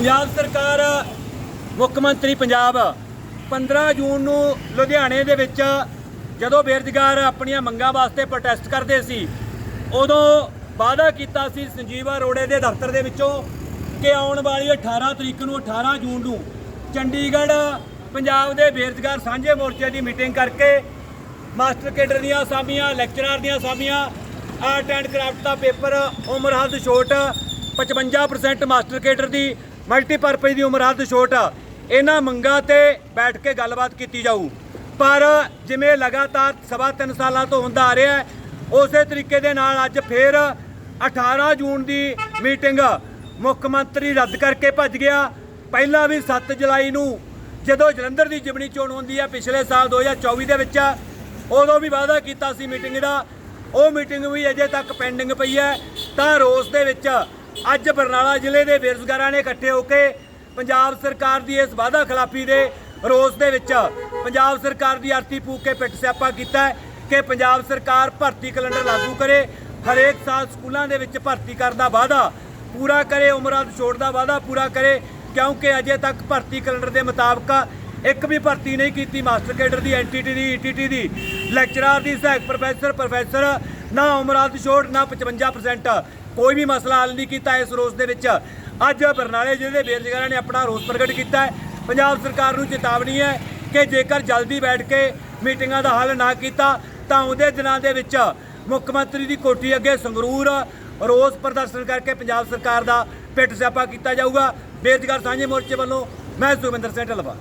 ਪੰਜਾਬ ਸਰਕਾਰ, ਮੁੱਖ ਮੰਤਰੀ ਪੰਜਾਬ 15 ਜੂਨ ਨੂੰ ਲੁਧਿਆਣੇ ਦੇ ਵਿੱਚ ਜਦੋਂ ਬੇਰੁਜ਼ਗਾਰ ਆਪਣੀਆਂ ਮੰਗਾਂ ਵਾਸਤੇ ਪ੍ਰੋਟੈਸਟ ਕਰਦੇ ਸੀ, ਉਦੋਂ ਵਾਅਦਾ ਕੀਤਾ ਸੀ ਸੰਜੀਵਾ ਰੋੜੇ ਦੇ ਦਫ਼ਤਰ ਦੇ ਵਿੱਚੋਂ ਕਿ ਆਉਣ ਵਾਲੀ 18 ਤਰੀਕ ਨੂੰ 18 ਜੂਨ ਨੂੰ ਚੰਡੀਗੜ੍ਹ ਪੰਜਾਬ ਦੇ ਬੇਰੁਜ਼ਗਾਰ ਸਾਂਝੇ ਮੋਰਚੇ ਦੀ ਮੀਟਿੰਗ ਕਰਕੇ ਮਾਸਟਰ ਕੇਡਰ ਦੀਆਂ ਅਸਾਮੀਆਂ ਲੈਕਚਰਰ ਦੀਆਂ ਅਸਾਮੀਆਂ ਆਰਟ ਐਂਡ ਕਰਾਫਟ ਦਾ ਪੇਪਰ ਉਮਰ ਹੱਦ ਛੋਟ 55% ਮਾਸਟਰ ਕੇਡਰ ਦੀ ਮਲਟੀਪਰਪਜ਼ ਦੀ ਉਮਰ ਹੱਦ ਛੋਟ ਇਹਨਾਂ ਮੰਗਾਂ ਤੇ ਬੈਠ ਕੇ ਗੱਲਬਾਤ ਕੀਤੀ ਜਾਊ। ਪਰ ਜਿਵੇਂ ਲਗਾਤਾਰ ਸਵਾ ਤਿੰਨ ਸਾਲਾਂ ਤੋਂ ਹੁੰਦਾ ਆ ਰਿਹਾ ਹੈ, ਉਸੇ ਤਰੀਕੇ ਦੇ ਨਾਲ ਅੱਜ ਫੇਰ 18 ਜੂਨ ਦੀ ਮੀਟਿੰਗ ਮੁੱਖ ਮੰਤਰੀ ਰੱਦ ਕਰਕੇ ਭੱਜ ਗਿਆ। ਪਹਿਲਾਂ ਵੀ 7 ਜੁਲਾਈ ਨੂੰ ਜਦੋਂ ਜਲੰਧਰ ਦੀ ਜਿਮਣੀ ਚੋਣ ਹੁੰਦੀ ਹੈ ਪਿਛਲੇ ਸਾਲ 2024 ਦੇ ਵਿੱਚ, ਉਦੋਂ ਵੀ ਵਾਅਦਾ ਕੀਤਾ ਸੀ ਮੀਟਿੰਗ ਦਾ। ਉਹ ਮੀਟਿੰਗ ਵੀ ਅਜੇ ਤੱਕ ਪੈਂਡਿੰਗ ਪਈ ਹੈ। ਤਾਂ ਰੋਸ ਦੇ ਵਿੱਚ ਅੱਜ ਬਰਨਾਲਾ ਜ਼ਿਲ੍ਹੇ ਦੇ ਬੇਰੁਜ਼ਗਾਰਾਂ ਨੇ ਇਕੱਠੇ ਹੋ ਕੇ ਪੰਜਾਬ ਸਰਕਾਰ ਦੀ ਇਸ ਵਾਅਦਾ ਖਿਲਾਫੀ ਦੇ ਰੋਸ ਦੇ ਵਿੱਚ ਪੰਜਾਬ ਸਰਕਾਰ ਦੀ ਆਰਤੀ ਫੂਕ ਕੇ ਪਿੱਟ ਸਿਆਪਾ ਕੀਤਾ ਕਿ ਪੰਜਾਬ ਸਰਕਾਰ ਭਰਤੀ ਕੈਲੰਡਰ ਲਾਗੂ ਕਰੇ। ਹਰੇਕ ਸਾਲ ਸਕੂਲਾਂ ਦੇ ਵਿੱਚ ਭਰਤੀ ਕਰਨ ਦਾ ਵਾਅਦਾ ਪੂਰਾ ਕਰੇ, ਉਮਰਾਂ ਦੀ ਛੋਟ ਦਾ ਵਾਅਦਾ ਪੂਰਾ ਕਰੇ, ਕਿਉਂਕਿ ਅਜੇ ਤੱਕ ਭਰਤੀ ਕੈਲੰਡਰ ਦੇ ਮੁਤਾਬਕ ਇੱਕ ਵੀ ਭਰਤੀ ਨਹੀਂ ਕੀਤੀ। ਮਾਸਟਰ ਕੇਡਰ ਦੀ ਐਨਟੀਟੀ ਦੀ ਈਟੀਟੀ ਦੀ, ਲੈਕਚਰਰ ਦੀ, ਸਹਾਇਕ ਪ੍ਰੋਫੈਸਰ ਪ੍ਰੋਫੈਸਰ, ਨਾ ਉਮਰਾਂ ਦੀ ਛੋਟ ਨਾ 55% ਕੋਈ ਵੀ ਮਸਲਾ ਹੱਲ ਨਹੀਂ ਕੀਤਾ ਇਸ ਰੋਸ ਦੇ ਵਿੱਚ। ਅੱਜ ਬਰਨਾਲੇ ਜ਼ਿਲ੍ਹੇ ਦੇ ਬੇਰੁਜ਼ਗਾਰਾਂ ਨੇ ਆਪਣਾ ਰੋਸ ਪ੍ਰਗਟ ਕੀਤਾ ਹੈ। ਪੰਜਾਬ ਸਰਕਾਰ ਨੂੰ ਚੇਤਾਵਨੀ ਹੈ ਕਿ ਜੇਕਰ ਜਲਦੀ ਬੈਠ ਕੇ ਮੀਟਿੰਗਾਂ ਦਾ ਹੱਲ ਨਾ ਕੀਤਾ, ਤਾਂ ਉਹਦੇ ਦਿਨਾਂ ਦੇ ਵਿੱਚ ਮੁੱਖ ਮੰਤਰੀ ਦੀ ਕੋਠੀ ਅੱਗੇ ਸੰਗਰੂਰ ਰੋਸ ਪ੍ਰਦਰਸ਼ਨ ਕਰਕੇ ਪੰਜਾਬ ਸਰਕਾਰ ਦਾ ਪਿੱਟ ਸਿਆਪਾ ਕੀਤਾ ਜਾਊਗਾ। ਬੇਰੁਜ਼ਗਾਰ ਸਾਂਝੇ ਮੋਰਚੇ ਵੱਲੋਂ ਮੈਂ ਸੁਖਵਿੰਦਰ ਸਿੰਘ ਢਲਵਾ